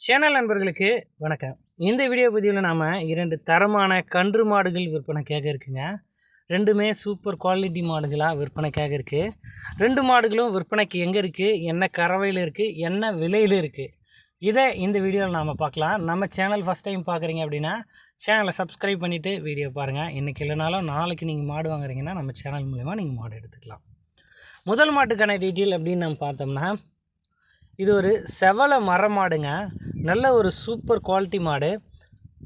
Channel நண்பர்களுக்கு வணக்கம். இந்த வீடியோ பதிவில் நாம் இரண்டு தரமான கன்று மாடுகள் விற்பனைக்காக இருக்குங்க. ரெண்டுமே சூப்பர் குவாலிட்டி மாடுகளாக விற்பனைக்காக இருக்குது ரெண்டு மாடுகளும் விற்பனைக்கு எங்கே இருக்குது என்ன கறவையில் இருக்குது என்ன விலையில் இருக்குது இதை இந்த வீடியோவில் நாம் பார்க்கலாம். நம்ம சேனல் ஃபஸ்ட் டைம் பார்க்குறீங்க அப்படின்னா சேனலை சப்ஸ்கிரைப் பண்ணிவிட்டு வீடியோ பாருங்கள் இன்றைக்கி இல்லைனாலும் நாளைக்கு நீங்கள் மாடு வாங்குறீங்கன்னா நம்ம சேனல் மூலிமா நீங்கள் மாடு எடுத்துக்கலாம். முதல் மாட்டுக்கான டீட்டெயில் அப்படின்னு நம்ம பார்த்தோம்னா இது ஒரு செவல மரமாடுங்க நல்ல ஒரு சூப்பர் குவாலிட்டி மாடு.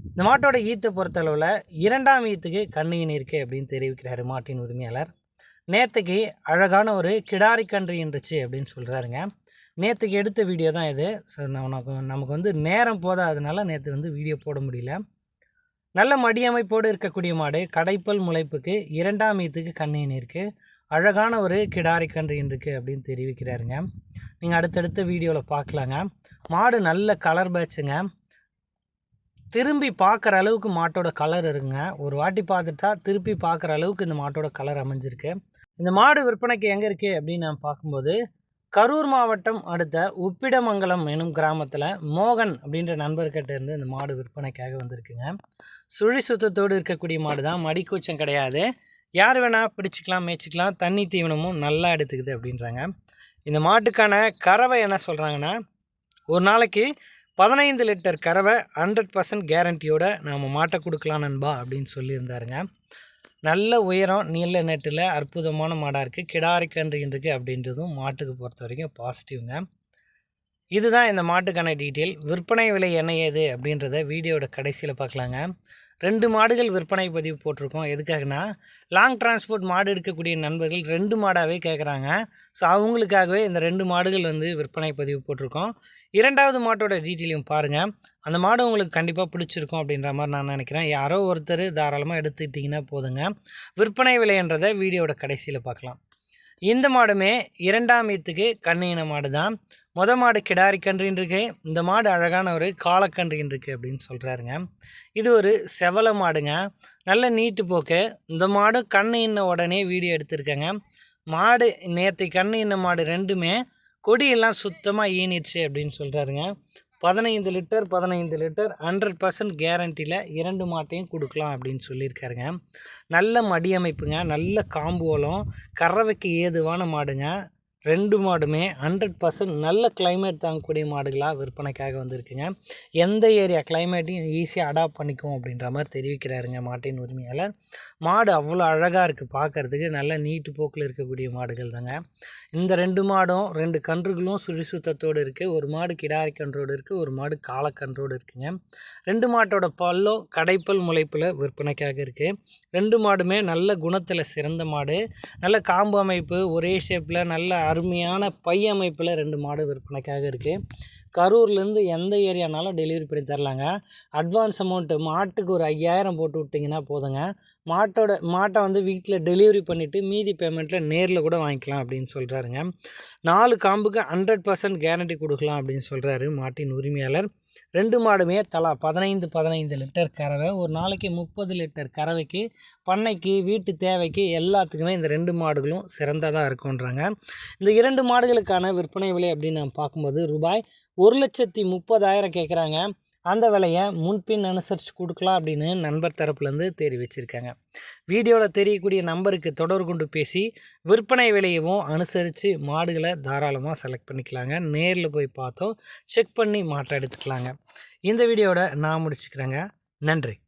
இந்த மாட்டோட ஈத்தை பொறுத்தளவில் இரண்டாம் ஈத்துக்கு கண்ணியின் இருக்குது அப்படின்னு தெரிவிக்கிறாரு மாட்டின் உரிமையாளர். நேற்றுக்கு அழகான ஒரு கிடாரி கன்று இருந்துச்சு அப்படின்னு சொல்கிறாருங்க நேற்றுக்கு எடுத்த வீடியோ தான் இது. ஸோ நமக்கு நமக்கு வந்து நேரம் போதாதனால நேற்று வந்து வீடியோ போட முடியல. நல்ல மடியமைப்போடு இருக்கக்கூடிய மாடு. கடைப்பல் முளைப்புக்கு இரண்டாம் ஈத்துக்கு கண்ணியின் இருக்குது அழகான ஒரு கிடாரி கன்று இருக்குது அப்படின்னு தெரிவிக்கிறாருங்க. நீங்கள் அடுத்தடுத்த வீடியோவில் பார்க்கலாங்க மாடு நல்ல கலர் பேட்சுங்க திரும்பி பார்க்குற அளவுக்கு மாட்டோட கலர் இருக்குங்க. ஒரு வாட்டி பார்த்துட்டா திருப்பி பார்க்குற அளவுக்கு இந்த மாட்டோட கலர் அமைஞ்சிருக்கு. இந்த மாடு விற்பனைக்கு எங்கே இருக்குது அப்படின்னு நான் பார்க்கும்போது கரூர் மாவட்டம் அடுத்த உப்பிடமங்கலம் எனும் கிராமத்தில் மோகன் அப்படின்ற நண்பர்கிட்ட இருந்து இந்த மாடு விற்பனைக்காக வந்திருக்குங்க. சுழி சுத்தத்தோடு இருக்கக்கூடிய மாடு தான் மடிக்கூச்சம் கிடையாது. யார் வேணால் பிடிச்சிக்கலாம் மேய்ச்சிக்கலாம் தண்ணி தீவனமும் நல்லா எடுத்துக்குது அப்படின்றாங்க. இந்த மாட்டுக்கான கறவை என்ன சொல்கிறாங்கன்னா ஒரு நாளைக்கு பதினைந்து லிட்டர் கறவை ஹண்ட்ரட் பர்சன்ட் கேரண்டியோட நாம் மாட்டை கொடுக்கலாம் நண்பா அப்படின்னு சொல்லியிருந்தாருங்க. நல்ல உயரம் நீல நெட்டில் அற்புதமான மாடாக இருக்குது கிடாரி கன்று இருக்குது அப்படின்றதும் மாட்டுக்கு பொறுத்த வரைக்கும் பாசிட்டிவ்ங்க இதுதான் இந்த மாட்டுக்கான டீட்டெயில் விற்பனை விலை என்ன ஏது அப்படின்றத வீடியோட கடைசியில் பார்க்கலாங்க. ரெண்டு மாடுகள் விற்பனை பதிவு போட்டிருக்கோம். எதுக்காகனா லாங் டிரான்ஸ்போர்ட் மாடு எடுக்கக்கூடிய நண்பர்கள் ரெண்டு மாடாகவே கேட்குறாங்க ஸோ அவங்களுக்காகவே இந்த ரெண்டு மாடுகள் வந்து விற்பனை பதிவு போட்டிருக்கோம். இரண்டாவது மாட்டோட டீட்டெயிலையும் பாருங்கள் அந்த மாடு உங்களுக்கு கண்டிப்பாக பிடிச்சிருக்கும் அப்படின்ற மாதிரி நான் நினைக்கிறேன். யாரோ ஒருத்தர் தாராளமாக எடுத்துக்கிட்டிங்கன்னா போதுங்க. விற்பனை விலைன்றதை வீடியோட கடைசியில் பார்க்கலாம். இந்த மாடுமே இரண்டாம் ஈத்துக்கு கண்ணின மாடு தான் மொதல் மாடு கிடாரி கன்றின் இருக்கு இந்த மாடு அழகான ஒரு காலக்கன்றின் இருக்குது அப்படின்னு சொல்கிறாருங்க இது ஒரு செவல மாடுங்க. நல்ல நீட்டு போக்கு. இந்த மாடு கண்ணு இன்ன உடனே வீடியோ எடுத்திருக்கேங்க. மாடு நேற்று கண்ணு இன்ன மாடு ரெண்டுமே கொடியெல்லாம் சுத்தமாக ஈனிடுச்சு அப்படின்னு சொல்கிறாருங்க பதினைந்து லிட்டர் பதினைந்து லிட்டர் ஹண்ட்ரட் பர்சன்ட் கேரண்டியில் இரண்டு மாட்டையும் கொடுக்கலாம் அப்படின்னு சொல்லியிருக்காருங்க. நல்ல மடியமைப்புங்க நல்ல காம்புகளும் கறவைக்கு ஏதுவான மாடுங்க. ரெண்டு மாடுமே ஹண்ட்ரட் பர்சன்ட் நல்ல கிளைமேட் தாங்கக்கூடிய மாடுகளாக விற்பனைக்காக வந்திருக்குங்க. எந்த ஏரியா கிளைமேட்டையும் ஈஸியாக அடாப்ட் பண்ணிக்கும் அப்படின்ற மாதிரி தெரிவிக்கிறாருங்க மாட்டின் உரிமையாளர். மாடு அவ்வளோ அழகாக இருக்குது பார்க்குறதுக்கு. நல்ல நீட்டு போக்கில் இருக்கக்கூடிய மாடுகள் தாங்க இந்த ரெண்டு மாடும் ரெண்டு கன்றுகளும் சுழிசுத்தத்தோடு இருக்குது ஒரு மாடு கிடாரி கன்றோடு இருக்குது ஒரு மாடு காலக்கன்றோடு இருக்குங்க. ரெண்டு மாட்டோட பல்லும் கடைப்பல் முளைப்பில் விற்பனைக்காக இருக்குது ரெண்டு மாடுமே நல்ல குணத்தில் சிறந்த மாடு. நல்ல காம்பு அமைப்பு ஒரே ஷேப்பில் நல்ல அருமையான பை அமைப்பில் ரெண்டு மாடு விற்பனைக்காக இருக்குது கரூர்லேருந்து எந்த ஏரியானாலும் டெலிவரி பண்ணி தரலாங்க. அட்வான்ஸ் அமௌண்ட்டு மாட்டுக்கு ஒரு ஐயாயிரம் போட்டு விட்டிங்கன்னா போதுங்க. மாட்டோட மாட்டை வந்து வீட்டில் டெலிவரி பண்ணிவிட்டு மீதி பேமெண்ட்டில் நேரில் கூட வாங்கிக்கலாம் அப்படின்னு சொல்கிறாருங்க நாலு காம்புக்கு ஹண்ட்ரட் பர்சன்ட் கேரண்டி கொடுக்கலாம் அப்படின்னு சொல்கிறாரு மாட்டின் உரிமையாளர். ரெண்டு மாடுமே தலா பதினைந்து பதினைந்து லிட்டர் கறவை ஒரு நாளைக்கு முப்பது லிட்டர் கறவைக்கு பண்ணைக்கு வீட்டு தேவைக்கு எல்லாத்துக்குமே இந்த ரெண்டு மாடுகளும் சிறந்ததாக இருக்குன்றாங்க இந்த இரண்டு மாடுகளுக்கான விற்பனை விலை அப்படின்னு நம்ம பார்க்கும்போது ரூபாய் ஒரு லட்சத்தி முப்பதாயிரம் கேட்குறாங்க அந்த விலையை முன்பின் அனுசரித்து கொடுக்கலாம் அப்படின்னு நண்பர் தரப்புலேருந்து தெரிவிச்சிருக்காங்க. வீடியோவில் தெரியக்கூடிய நம்பருக்கு தொடர்பு கொண்டு பேசி விற்பனை விலையவும் அனுசரித்து மாடுகளை தாராளமாக செலக்ட் பண்ணிக்கலாங்க. நேரில் போய் பார்த்தோம் செக் பண்ணி மாற்ற எடுத்துக்கலாங்க. இந்த வீடியோட நான் முடிச்சுக்கிறேங்க. நன்றி.